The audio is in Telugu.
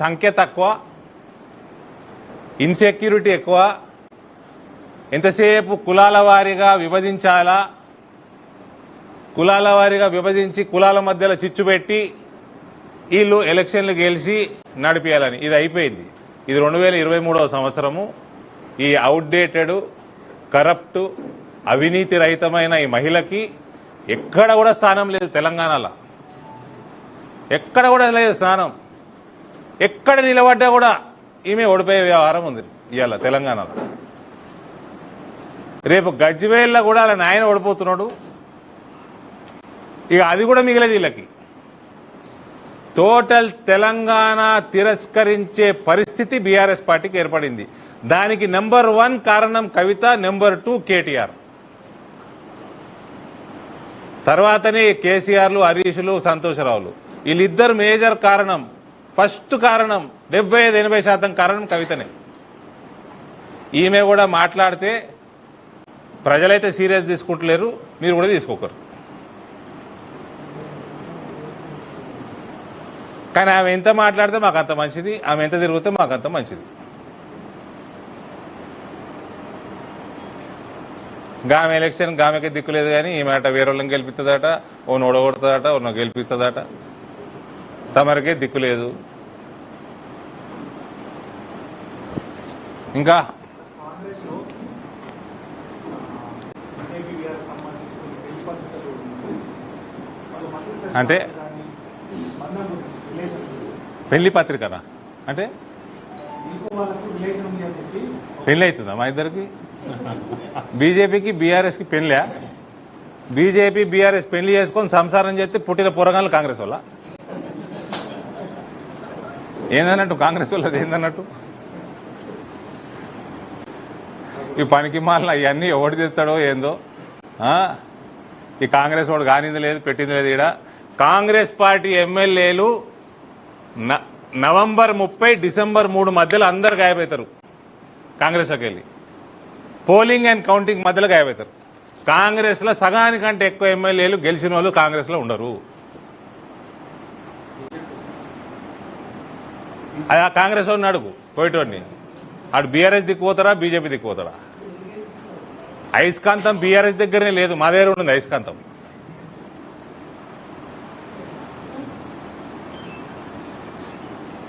సంఖ్య తక్కువ ఇన్సెక్యూరిటీ ఎక్కువ. ఎంతసేపు కులాల వారీగా విభజించాలా? కులాల వారీగా విభజించి కులాల మధ్యలో చిచ్చు పెట్టి వీళ్ళు ఎలక్షన్లు గెలిచి నడిపించాలని ఇది అయిపోయింది. ఇది రెండు వేల ఇరవై మూడవ సంవత్సరము. ఈ అవుట్డేటెడ్ కరప్ట్ అవినీతి రహితమైన ఈ మహిళకి ఎక్కడ కూడా స్థానం లేదు తెలంగాణలో. ఎక్కడ కూడా లేదు స్థానం. ఎక్కడ నిలబడ్డా కూడా ఈమె ఓడిపోయే వ్యవహారం ఉంది ఇవాళ తెలంగాణలో. రేపు గజ్వేల్లో కూడా అలా నాయన ఓడిపోతున్నాడు. ఇక అది కూడా మిగిలేదు వీళ్ళకి. టోటల్ తెలంగాణ తిరస్కరించే పరిస్థితి బీఆర్ఎస్ పార్టీకి ఏర్పడింది. దానికి నెంబర్ వన్ కారణం కవిత నెంబర్ టూ కేటీఆర్. తర్వాతనే కేసీఆర్లు హరీషులు సంతోషరావులు. వీళ్ళిద్దరు మేజర్ కారణం ఫస్ట్ కారణం డెబ్బై ఐదు ఎనభై శాతం కారణం కవితనే. ఈమె కూడా మాట్లాడితే ప్రజలైతే సీరియస్ తీసుకుంటలేరు మీరు కూడా తీసుకోకరు. కానీ ఆమె ఎంత మాట్లాడితే మాకు అంత మంచిది ఆమె ఎంత తిరిగితే మాకు అంత మంచిది. గామె ఎలక్షన్ గామెకి దిక్కులేదు కానీ ఈ మాట వేరే గెలిపిస్తుందట ఓ నోడగొడుతుందట ఓ గెలిపిస్తుందట తమరికే దిక్కులేదు ఇంకా కాంగ్రెస్లో బీజేపీ గారికి సంబంధించిన పెళ్ళి పద్ధతులు వాళ్ళ ఇంకా? అంటే? పెళ్ళి పత్రికనా? అంటే? పెళ్ళి అవుతుందా మా ఇద్దరికి? బీజేపీకి బీఆర్ఎస్కి పెళ్ళా? బీజేపీ బీఆర్ఎస్ పెళ్ళి చేసుకొని సంసారం చేస్తే పుట్టిన పొరగాలు కాంగ్రెస్ వల్ల ఏందన్నట్టు కాంగ్రెస్ వాళ్ళది ఏందన్నట్టు? ఈ పనికి మాలిన ఇవన్నీ ఎవడు తెస్తాడో ఏందో? ఆ? ఈ కాంగ్రెస్ వాడు కానింది లేదు పెట్టింది లేదు ఈడ. కాంగ్రెస్ పార్టీ ఎమ్మెల్యేలు న- నవంబర్ ముప్పై డిసెంబర్ మూడు మధ్యలో అందరు గాయపడతారు. కాంగ్రెస్లోకి వెళ్ళి. పోలింగ్ అండ్ కౌంటింగ్ మధ్యలో గాయపడతారు. కాంగ్రెస్లో సగానికంటే ఎక్కువ ఎమ్మెల్యేలు గెలిచిన వాళ్ళు కాంగ్రెస్లో ఉండరు. అది ఆ కాంగ్రెస్ వాడిని అడుగు పోయేటోడిని. ఆడు బీఆర్ఎస్ దిక్కుపోతారా బీజేపీ దిక్కుపోతాడా అయస్కాంతం బీఆర్ఎస్ దగ్గరనే లేదు మా దగ్గర ఉంటుంది అయస్కాంతం